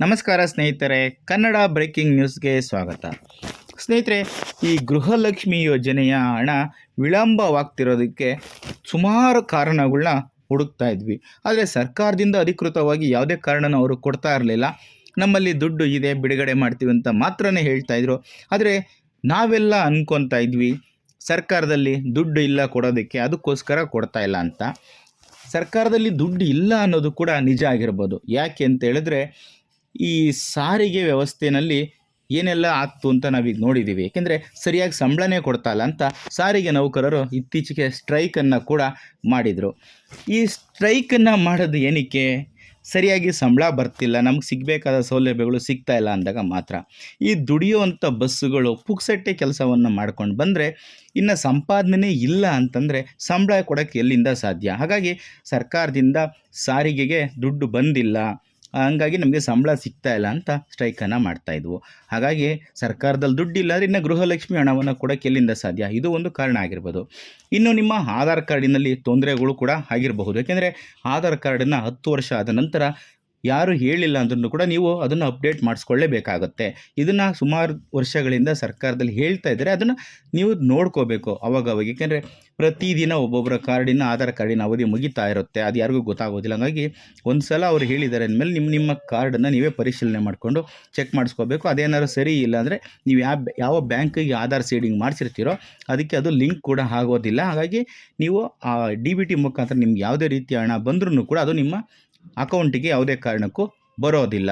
ನಮಸ್ಕಾರ ಸ್ನೇಹಿತರೆ, ಕನ್ನಡ ಬ್ರೇಕಿಂಗ್ ನ್ಯೂಸ್ಗೆ ಸ್ವಾಗತ. ಸ್ನೇಹಿತರೆ, ಈ ಗೃಹಲಕ್ಷ್ಮಿ ಯೋಜನೆಯ ಹಣ ವಿಳಂಬವಾಗ್ತಿರೋದಕ್ಕೆ ಸುಮಾರು ಕಾರಣಗಳನ್ನ ಹುಡುಕ್ತಾ ಇದ್ವಿ. ಆದರೆ ಸರ್ಕಾರದಿಂದ ಅಧಿಕೃತವಾಗಿ ಯಾವುದೇ ಕಾರಣನ ಅವರು ಕೊಡ್ತಾ ಇರಲಿಲ್ಲ. ನಮ್ಮಲ್ಲಿ ದುಡ್ಡು ಇದೆ, ಬಿಡುಗಡೆ ಮಾಡ್ತೀವಿ ಅಂತ ಮಾತ್ರನೇ ಹೇಳ್ತಾ ಇದ್ರು. ಆದರೆ ನಾವೆಲ್ಲ ಅನ್ಕೊತಾ ಇದ್ವಿ, ಸರ್ಕಾರದಲ್ಲಿ ದುಡ್ಡು ಇಲ್ಲ ಕೊಡೋದಕ್ಕೆ, ಅದಕ್ಕೋಸ್ಕರ ಕೊಡ್ತಾ ಇಲ್ಲ ಅಂತ. ಸರ್ಕಾರದಲ್ಲಿ ದುಡ್ಡು ಇಲ್ಲ ಅನ್ನೋದು ಕೂಡ ನಿಜ ಆಗಿರ್ಬೋದು. ಯಾಕೆ ಅಂತ ಹೇಳಿದ್ರೆ ಈ ಸಾರಿಗೆ ವ್ಯವಸ್ಥೆಯಲ್ಲಿ ಏನೆಲ್ಲ ಆಗ್ತು ಅಂತ ನಾವೀಗ ನೋಡಿದ್ದೀವಿ ಏಕೆಂದರೆ ಸರಿಯಾಗಿ ಸಂಬಳನೇ ಕೊಡ್ತಾ ಇಲ್ಲ ಅಂತ ಸಾರಿಗೆ ನೌಕರರು ಇತ್ತೀಚೆಗೆ ಸ್ಟ್ರೈಕನ್ನು ಕೂಡ ಮಾಡಿದರು. ಈ ಸ್ಟ್ರೈಕನ್ನು ಮಾಡೋದು ಏನಕ್ಕೆ? ಸರಿಯಾಗಿ ಸಂಬಳ ಬರ್ತಿಲ್ಲ, ನಮ್ಗೆ ಸಿಗಬೇಕಾದ ಸೌಲಭ್ಯಗಳು ಸಿಗ್ತಾ ಇಲ್ಲ ಅಂದಾಗ ಮಾತ್ರ. ಈ ದುಡಿಯುವಂಥ ಬಸ್ಸುಗಳು ಪುಕ್ಸಟ್ಟೆ ಕೆಲಸವನ್ನು ಮಾಡ್ಕೊಂಡು ಬಂದರೆ ಇನ್ನು ಸಂಪಾದನೆ ಇಲ್ಲ ಅಂತಂದರೆ ಸಂಬಳ ಕೊಡೋಕ್ಕೆ ಎಲ್ಲಿಂದ ಸಾಧ್ಯ? ಹಾಗಾಗಿ ಸರ್ಕಾರದಿಂದ ಸಾರಿಗೆಗೆ ದುಡ್ಡು ಬಂದಿಲ್ಲ. ಹಂಗಾಗಿ ನಮಗೆ ಸಂಬಳ ಸಿಗ್ತಾ ಇಲ್ಲ ಅಂತ ಸ್ಟ್ರೈಕನ್ನು ಮಾಡ್ತಾಯಿದ್ವು ಹಾಗಾಗಿ ಸರ್ಕಾರದಲ್ಲಿ ದುಡ್ಡು ಇಲ್ಲ ಅಂದರೆ ಇನ್ನು ಗೃಹಲಕ್ಷ್ಮಿ ಹಣವನ್ನು ಕೂಡ ಕೆಲ್ಲಿಂದ ಸಾಧ್ಯ? ಇದು ಒಂದು ಕಾರಣ ಆಗಿರ್ಬೋದು. ಇನ್ನು ನಿಮ್ಮ ಆಧಾರ್ ಕಾರ್ಡಿನಲ್ಲಿ ತೊಂದರೆಗಳು ಕೂಡ ಆಗಿರಬಹುದು. ಯಾಕೆಂದರೆ ಆಧಾರ್ ಕಾರ್ಡನ್ನು ಹತ್ತು ವರ್ಷ ಆದ ನಂತರ ಯಾರು ಹೇಳಿಲ್ಲ ಅಂದ್ರೂ ಕೂಡ ನೀವು ಅದನ್ನು ಅಪ್ಡೇಟ್ ಮಾಡಿಸ್ಕೊಳ್ಳೇಬೇಕಾಗತ್ತೆ. ಇದನ್ನು ಸುಮಾರು ವರ್ಷಗಳಿಂದ ಸರ್ಕಾರದಲ್ಲಿ ಹೇಳ್ತಾ ಇದ್ದಾರೆ. ಅದನ್ನು ನೀವು ನೋಡ್ಕೋಬೇಕು ಅವಾಗವಾಗ. ಅವಾಗ ಏಕೆಂದರೆ ಪ್ರತಿದಿನ ಒಬ್ಬೊಬ್ಬರ ಕಾರ್ಡಿನ, ಆಧಾರ್ ಕಾರ್ಡಿನ ಅವಧಿ ಮುಗಿತಾ ಇರುತ್ತೆ. ಅದು ಯಾರಿಗೂ ಗೊತ್ತಾಗೋದಿಲ್ಲ. ಹಾಗಾಗಿ ಒಂದು ಸಲ ಅವ್ರು ಹೇಳಿದ್ದಾರೆ ಅಂದಮೇಲೆ ನಿಮ್ಮ ನಿಮ್ಮ ಕಾರ್ಡನ್ನು ನೀವೇ ಪರಿಶೀಲನೆ ಮಾಡಿಕೊಂಡು ಚೆಕ್ ಮಾಡಿಸ್ಕೋಬೇಕು. ಅದೇನಾದ್ರು ಸರಿ ಇಲ್ಲ ಅಂದರೆ ನೀವು ಯಾವ ಯಾವ ಬ್ಯಾಂಕಿಗೆ ಆಧಾರ್ ಸೀಡಿಂಗ್ ಮಾಡಿಸಿರ್ತೀರೋ ಅದಕ್ಕೆ ಅದು ಲಿಂಕ್ ಕೂಡ ಆಗೋದಿಲ್ಲ. ಹಾಗಾಗಿ ನೀವು ಆ ಡಿ ಬಿ ಟಿ ಮುಖಾಂತರ ನಿಮ್ಗೆ ಯಾವುದೇ ರೀತಿಯ ಹಣ ಬಂದ್ರೂ ಕೂಡ ಅದು ನಿಮ್ಮ ಅಕೌಂಟಿಗೆ ಯಾವುದೇ ಕಾರಣಕ್ಕೂ ಬರೋದಿಲ್ಲ.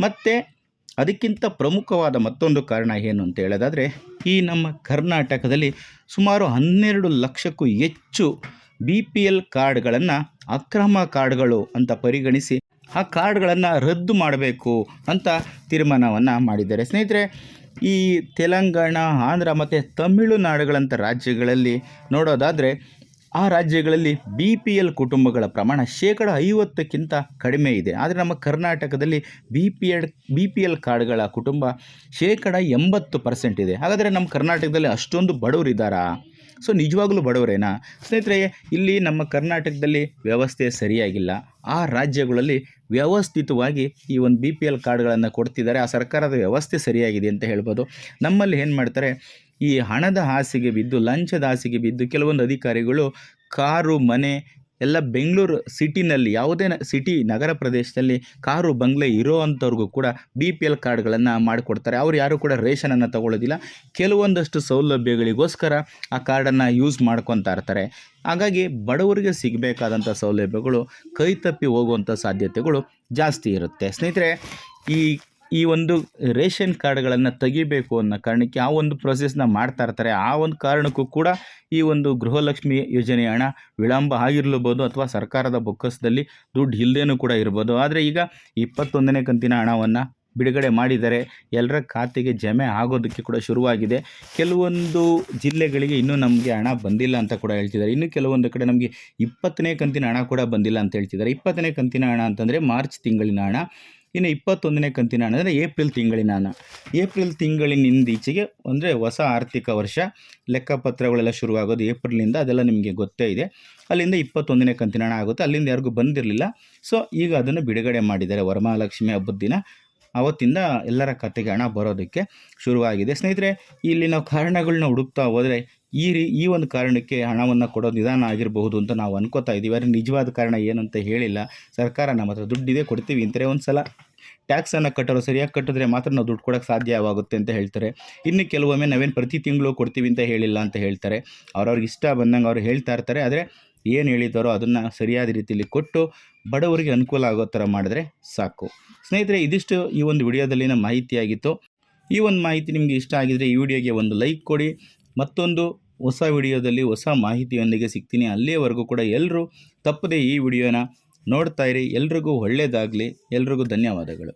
ಮತ್ತು ಅದಕ್ಕಿಂತ ಪ್ರಮುಖವಾದ ಮತ್ತೊಂದು ಕಾರಣ ಏನು ಅಂತ ಹೇಳೋದಾದರೆ, ಈ ನಮ್ಮ ಕರ್ನಾಟಕದಲ್ಲಿ ಸುಮಾರು ಹನ್ನೆರಡು ಲಕ್ಷಕ್ಕೂ ಹೆಚ್ಚು ಬಿ ಪಿ ಎಲ್ ಕಾರ್ಡ್ಗಳನ್ನು, ಅಕ್ರಮ ಕಾರ್ಡ್ಗಳು ಅಂತ ಪರಿಗಣಿಸಿ ಆ ಕಾರ್ಡ್ಗಳನ್ನು ರದ್ದು ಮಾಡಬೇಕು ಅಂತ ತೀರ್ಮಾನವನ್ನು ಮಾಡಿದ್ದಾರೆ. ಸ್ನೇಹಿತರೆ, ಈ ತೆಲಂಗಾಣ, ಆಂಧ್ರ ಮತ್ತು ತಮಿಳುನಾಡುಗಳಂಥ ರಾಜ್ಯಗಳಲ್ಲಿ ನೋಡೋದಾದರೆ ಆ ರಾಜ್ಯಗಳಲ್ಲಿ ಬಿ ಪಿ ಎಲ್ ಕುಟುಂಬಗಳ ಪ್ರಮಾಣ ಶೇಕಡ ಐವತ್ತಕ್ಕಿಂತ ಕಡಿಮೆ ಇದೆ. ಆದರೆ ನಮ್ಮ ಕರ್ನಾಟಕದಲ್ಲಿ B P L B P L ಕಾರ್ಡ್ಗಳ ಕುಟುಂಬ ಶೇಕಡ ಎಂಬತ್ತು ಪರ್ಸೆಂಟ್ ಇದೆ. ಹಾಗಾದರೆ ನಮ್ಮ ಕರ್ನಾಟಕದಲ್ಲಿ ಅಷ್ಟೊಂದು ಬಡವರಿದ್ದಾರಾ? ಸೊ ನಿಜವಾಗ್ಲೂ ಬಡವರೇನಾ? ಸ್ನೇಹಿತರೆ, ಇಲ್ಲಿ ನಮ್ಮ ಕರ್ನಾಟಕದಲ್ಲಿ ವ್ಯವಸ್ಥೆ ಸರಿಯಾಗಿಲ್ಲ. ಆ ರಾಜ್ಯಗಳಲ್ಲಿ ವ್ಯವಸ್ಥಿತವಾಗಿ ಈ ಒಂದು ಬಿ ಪಿ ಎಲ್ ಕಾರ್ಡ್ಗಳನ್ನು ಕೊಡ್ತಿದ್ದಾರೆ. ಆ ಸರ್ಕಾರದ ವ್ಯವಸ್ಥೆ ಸರಿಯಾಗಿದೆ ಅಂತ ಹೇಳ್ಬೋದು. ನಮ್ಮಲ್ಲಿ ಏನು ಮಾಡ್ತಾರೆ, ಈ ಹಣದ ಹಾಸಿಗೆ ಬಿದ್ದು, ಲಂಚದ ಹಾಸಿಗೆ ಬಿದ್ದು ಕೆಲವೊಂದು ಅಧಿಕಾರಿಗಳು ಕಾರು, ಮನೆ ಎಲ್ಲ ಬೆಂಗಳೂರು ಸಿಟಿನಲ್ಲಿ, ಯಾವುದೇ ಸಿಟಿ ನಗರ ಪ್ರದೇಶದಲ್ಲಿ ಕಾರು ಬಂಗ್ಲೆ ಇರೋ ಅಂಥವ್ರಿಗೂ ಕೂಡ ಬಿ ಪಿ ಎಲ್ ಕಾರ್ಡ್ಗಳನ್ನು ಮಾಡಿಕೊಡ್ತಾರೆ. ಅವ್ರು ಯಾರೂ ಕೂಡ ರೇಷನನ್ನು ತಗೊಳ್ಳೋದಿಲ್ಲ ಕೆಲವೊಂದಷ್ಟು ಸೌಲಭ್ಯಗಳಿಗೋಸ್ಕರ ಆ ಕಾರ್ಡನ್ನು ಯೂಸ್ ಮಾಡ್ಕೊತಾ ಇರ್ತಾರೆ. ಹಾಗಾಗಿ ಬಡವರಿಗೆ ಸಿಗಬೇಕಾದಂಥ ಸೌಲಭ್ಯಗಳು ಕೈ ತಪ್ಪಿ ಹೋಗುವಂಥ ಸಾಧ್ಯತೆಗಳು ಜಾಸ್ತಿ ಇರುತ್ತೆ. ಸ್ನೇಹಿತರೆ, ಈ ಈ ಒಂದು ರೇಷನ್ ಕಾರ್ಡ್ಗಳನ್ನು ತೆಗಿಬೇಕು ಅನ್ನೋ ಕಾರಣಕ್ಕೆ ಆ ಒಂದು ಪ್ರೊಸೆಸ್ನ ಮಾಡ್ತಾ ಇರ್ತಾರೆ. ಆ ಒಂದು ಕಾರಣಕ್ಕೂ ಕೂಡ ಈ ಒಂದು ಗೃಹಲಕ್ಷ್ಮಿ ಯೋಜನೆ ಹಣ ವಿಳಂಬ ಆಗಿರಲೂಬೋದು ಅಥವಾ ಸರ್ಕಾರದ ಬೊಕ್ಕಸದಲ್ಲಿ ದುಡ್ಡು ಇಲ್ಲದೇನೂ ಕೂಡ ಇರ್ಬೋದು. ಆದರೆ ಈಗ ಇಪ್ಪತ್ತೊಂದನೇ ಕಂತಿನ ಹಣವನ್ನು ಬಿಡುಗಡೆ ಮಾಡಿದರೆ ಎಲ್ಲರ ಖಾತೆಗೆ ಜಮೆ ಆಗೋದಕ್ಕೆ ಕೂಡ ಶುರುವಾಗಿದೆ. ಕೆಲವೊಂದು ಜಿಲ್ಲೆಗಳಿಗೆ ಇನ್ನೂ ನಮಗೆ ಹಣ ಬಂದಿಲ್ಲ ಅಂತ ಕೂಡ ಹೇಳ್ತಿದ್ದಾರೆ. ಇನ್ನು ಕೆಲವೊಂದು ಕಡೆ ನಮಗೆ ಇಪ್ಪತ್ತನೇ ಕಂತಿನ ಹಣ ಕೂಡ ಬಂದಿಲ್ಲ ಅಂತ ಹೇಳ್ತಿದ್ದಾರೆ. ಇಪ್ಪತ್ತನೇ ಕಂತಿನ ಹಣ ಅಂತಂದರೆ ಮಾರ್ಚ್ ತಿಂಗಳಿನ ಹಣ. ಇನ್ನು ಇಪ್ಪತ್ತೊಂದನೇ ಕಂತಿನ ಹಣ, ಅಂದರೆ ಏಪ್ರಿಲ್ ತಿಂಗಳಿನ ಹಣ. ಏಪ್ರಿಲ್ ತಿಂಗಳಿನಿಂದ ಈಚೆಗೆ ಅಂದರೆ ಹೊಸ ಆರ್ಥಿಕ ವರ್ಷ, ಲೆಕ್ಕಪತ್ರಗಳೆಲ್ಲ ಶುರುವಾಗೋದು ಏಪ್ರಿಲಿಂದ ಅದೆಲ್ಲ ನಿಮಗೆ ಗೊತ್ತೇ ಇದೆ. ಅಲ್ಲಿಂದ ಇಪ್ಪತ್ತೊಂದನೇ ಕಂತಿನ ಹಣ ಆಗುತ್ತೆ, ಅಲ್ಲಿಂದ ಯಾರಿಗೂ ಬಂದಿರಲಿಲ್ಲ. ಸೊ, ಈಗ ಅದನ್ನು ಬಿಡುಗಡೆ ಮಾಡಿದ್ದಾರೆ ವರಮಹಾಲಕ್ಷ್ಮಿ ಹಬ್ಬದ ದಿನ. ಅವತ್ತಿಂದ ಎಲ್ಲರ ಕತೆಗೆ ಹಣ ಬರೋದಕ್ಕೆ ಶುರುವಾಗಿದೆ. ಸ್ನೇಹಿತರೆ ಇಲ್ಲಿ ನಾವು ಕಾರಣಗಳನ್ನ ಹುಡುಕ್ತಾ ಹೋದರೆ ಈ ರೀ, ಈ ಒಂದು ಕಾರಣಕ್ಕೆ ಹಣವನ್ನು ಕೊಡೋ ನಿಧಾನ ಆಗಿರಬಹುದು ಅಂತ ನಾವು ಅನ್ಕೋತಾ ಇದ್ದೀವಿ. ಆದರೆ ನಿಜವಾದ ಕಾರಣ ಏನು ಅಂತ ಹೇಳಿಲ್ಲ. ಸರ್ಕಾರ ನಮ್ಮ ಹತ್ರ ದುಡ್ಡಿದೆ, ಕೊಡ್ತೀವಿ ಅಂತಾರೆ ಒಂದು ಸಲ ಟ್ಯಾಕ್ಸನ್ನು ಕಟ್ಟೋರು ಸರಿಯಾಗಿ ಕಟ್ಟಿದ್ರೆ ಮಾತ್ರ ನಾವು ದುಡ್ಡು ಕೊಡೋಕ್ಕೆ ಸಾಧ್ಯವಾಗುತ್ತೆ ಅಂತ ಹೇಳ್ತಾರೆ. ಇನ್ನು ಕೆಲವೊಮ್ಮೆ ನಾವೇನು ಪ್ರತಿ ತಿಂಗಳು ಕೊಡ್ತೀವಿ ಅಂತ ಹೇಳಿಲ್ಲ ಅಂತ ಹೇಳ್ತಾರೆ. ಅವ್ರವ್ರಿಗೆ ಇಷ್ಟ ಬಂದಂಗೆ ಅವ್ರು ಹೇಳ್ತಾ ಇರ್ತಾರೆ. ಆದರೆ ಏನು ಹೇಳಿದ್ದಾರೋ ಅದನ್ನು ಸರಿಯಾದ ರೀತಿಯಲ್ಲಿ ಕೊಟ್ಟು ಬಡವರಿಗೆ ಅನುಕೂಲ ಆಗೋ ಥರ ಮಾಡಿದ್ರೆ ಸಾಕು. ಸ್ನೇಹಿತರೆ, ಇದಿಷ್ಟು ಈ ಒಂದು ವಿಡಿಯೋದಲ್ಲಿನ ಮಾಹಿತಿಯಾಗಿತ್ತು. ಈ ಒಂದು ಮಾಹಿತಿ ನಿಮಗೆ ಇಷ್ಟ ಆಗಿದರೆ ಈ ವಿಡಿಯೋಗೆ ಒಂದು ಲೈಕ್ ಕೊಡಿ. ಮತ್ತೊಂದು ಹೊಸ ವಿಡಿಯೋದಲ್ಲಿ ಹೊಸ ಮಾಹಿತಿಯೊಂದಿಗೆ ಸಿಗ್ತೀನಿ. ಅಲ್ಲಿಯವರೆಗೂ ಕೂಡ ಎಲ್ಲರೂ ತಪ್ಪದೇ ಈ ವಿಡಿಯೋನ ನೋಡ್ತಾ ಇರಿ. ಎಲ್ರಿಗೂ ಒಳ್ಳೆಯದಾಗಲಿ ಎಲ್ರಿಗೂ ಧನ್ಯವಾದಗಳು.